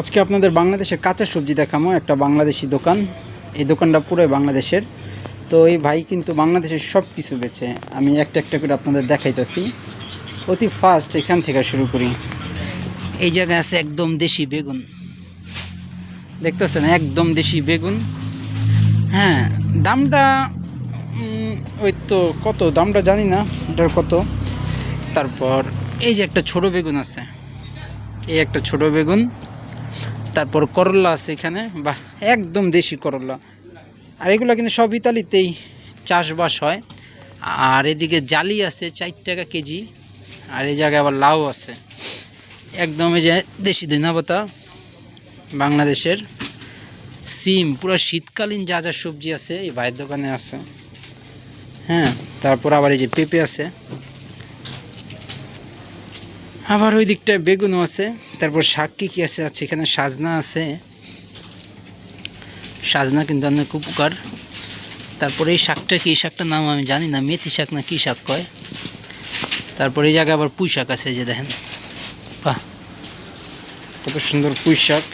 আজকে আপনাদের বাংলাদেশের কাঁচা সবজি দেখামো, একটা বাংলাদেশি দোকান। এই দোকানটা পুরো বাংলাদেশের। তো এই ভাই কিন্তু বাংলাদেশের সব কিছু বেছে আমি একটা একটা করে আপনাদের দেখাইতেছি। অতি ফাস্ট এখান থেকে শুরু করি। এই জায়গায় আছে একদম দেশি বেগুন। দেখতেছেন, একদম দেশি বেগুন। হ্যাঁ দামটা ওই তো কত? দামটা জানি না, এটার কত? তারপর এই যে একটা ছোট বেগুন আছে। এই একটা ছোট বেগুন। তারপর করলা আছে এখানে। বাহ, একদম দেশি করলা। আর এগুলো কিন্তু সব ইতালিতেই চাষবাস হয়। আর এদিকে জালি আছে চার টাকা কেজি। আর এই জায়গায় আবার লাউ আছে। একদম এই যে দেশি ধনিয়াপাতা বাংলাদেশের। সিম, পুরো শীতকালীন যা যা সবজি আছে এই ভাইয়ের দোকানে আছে। হ্যাঁ তারপর আবার এই যে পেঁপে আছে। আবার ওই দিকটায় বেগুনও আছে, তারপর শাক কি কি আছে? আছে এখানে সাজনা আছে। সাজনা কিন্তু অনেক উপকার। তারপরে এই শাকটা কি শাকটার নাম আমি জানি না, মেথি শাক না কী শাক কয়? তারপর এই জায়গায় আবার পুঁই শাক আছে যে দেখেন। কত সুন্দর পুঁই শাক।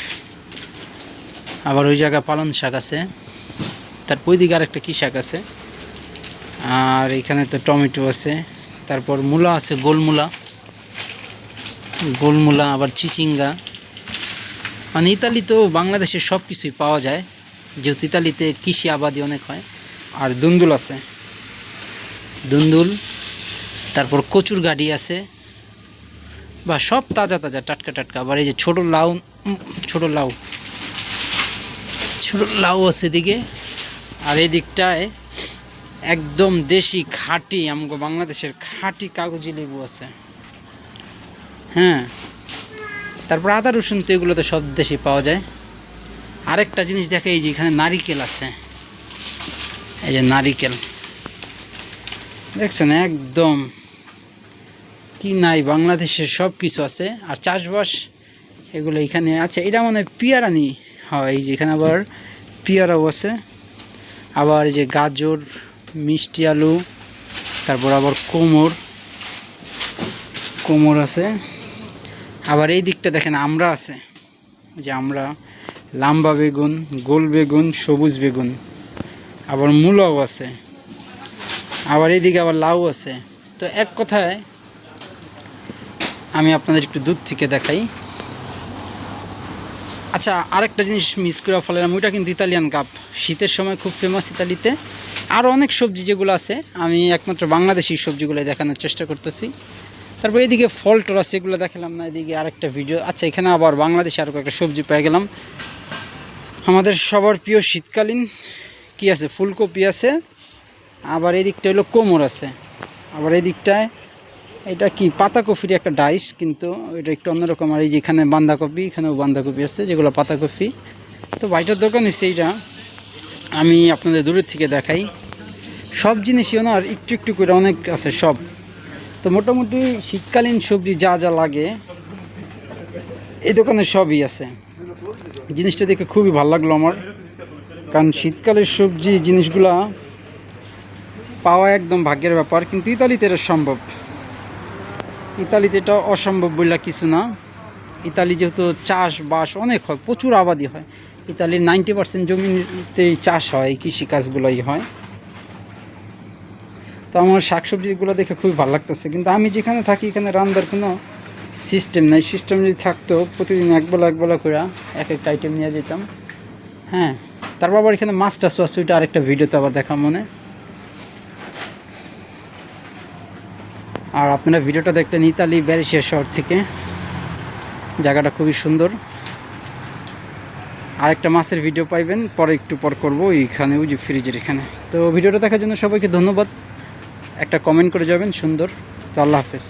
আবার ওই জায়গায় পালন শাক আছে। তারপর ওই দিকে আরেকটা কী শাক আছে? আর এখানে তো টমেটো আছে। তারপর মূলা আছে, গোলমূলা। গোলমূলা, আবার চিচিঙ্গা। মানে ইতালি তো বাংলাদেশে সব কিছুই পাওয়া যায়। যেহেতু ইতালিতে কৃষি আবাদি অনেক হয়। আর দুন্দুল আছে। দুন্দুল, তারপর কচুর গাড়ি আছে। বা সব তাজা তাজা, টাটকা টাটকা। আবার এই যে ছোট লাউ ছোট লাউ। ছোট লাউ আছে এদিকে। আর এই দিকটায় একদম দেশি খাঁটি, আমগো বাংলাদেশের খাঁটি কাগজি লেবু আছে। হ্যাঁ। তারপর আদা, রসুন তো এগুলো তো সব দেশে পাওয়া যায়। আরেকটা জিনিস দেখে, এই যে এখানে নারিকেল আছে। এই যে নারিকেল। দেখছেন একদম কি নাই, বাংলাদেশের সব কিছু আছে। আর চাষবাস এগুলো এখানে আছে। এটা মনে হয় পিয়ারানি হয়। এই যে এখানে আবার পিয়ারাও আছে। আবার এই যে গাজর, মিষ্টি আলু, তারপর আবার কোমর। কোমর আছে। আবার এই দিকটা দেখেন, আমরা আছে। যে আমরা লাম্বা বেগুন, গোল বেগুন, সবুজ বেগুন। আবার মূলাও আছে। আবার এইদিকে আবার লাউ আছে। তো এক কথায় আমি আপনাদের একটু দূর থেকে দেখাই। আচ্ছা আরেকটা জিনিস মিস করে ফেলাম ওইটা কিন্তু ইতালিয়ান কাপ। শীতের সময় খুব ফেমাস ইতালিতে। আরও অনেক সবজি যেগুলো আছে, আমি একমাত্র বাংলাদেশি সবজিগুলো দেখানোর চেষ্টা করতেছি। তারপর এদিকে ফল টল আছে, এগুলো দেখালাম না, এদিকে আরেকটা ভিডিও আচ্ছা এখানে আবার বাংলাদেশে আরও একটা সবজি পেয়ে গেলাম। আমাদের সবার প্রিয় শীতকালীন কি আছে? ফুলকপি আছে। আবার এদিকটা দিকটা হলো কোমর আছে। আবার এদিকটায় এটা কি? পাতাকপির একটা ডাইস, কিন্তু এটা একটু অন্যরকম। আর এই যে এখানে বাঁধাকপি, এখানেও বাঁধাকপি আছে, যেগুলো পাতাকপি। তো বাইটার দোকান এসে এইটা। আমি আপনাদের দূরের থেকে দেখাই। সব জিনিসই ওনার একটু একটু করে অনেক আছে, সব। তো মোটামুটি শীতকালীন সবজি যা যা লাগে, এই দোকানে সবই আছে। জিনিসটা দেখে খুবই ভালো লাগল আমার। কারণ শীতকালের সবজি জিনিসগুলা পাওয়া একদম ভাগ্যের ব্যাপার, কিন্তু ইতালিতে এটা সম্ভব। ইতালিতে এটা অসম্ভব বললা কিছু না। ইতালি যেহেতু চাষবাস অনেক হয়, প্রচুর আবাদি হয়। ইতালির নাইনটি পার্সেন্ট জমিতেই চাষ হয়, কৃষিকাজগুলোই হয়। তো আমার শাকসবজিগুলো দেখে খুবই ভালো লাগতেছে। কিন্তু আমি যেখানে থাকি, এখানে রান্নার কোনো সিস্টেম নাই। সিস্টেম যদি থাকতো, প্রতিদিন একবেলা একবেলা করে এক একটা আইটেম নিয়ে যেতাম। হ্যাঁ তারপর আবার এখানে মাছ টাছ আছে, ওইটা আরেকটা ভিডিওতে আবার দেখা মনে। আর আপনারা ভিডিওটা দেখলেন ইতালি ব্যারিসিয়া শহর থেকে। জায়গাটা খুবই সুন্দর। আরেকটা মাছের ভিডিও পাইবেন, পরে একটু পর করব এইখানে ওই যে ফ্রিজের এখানে। তো ভিডিওটা দেখার জন্য সবাইকে ধন্যবাদ। একটা কমেন্ট করে যাবেন সুন্দর। তো আল্লাহ হাফেজ।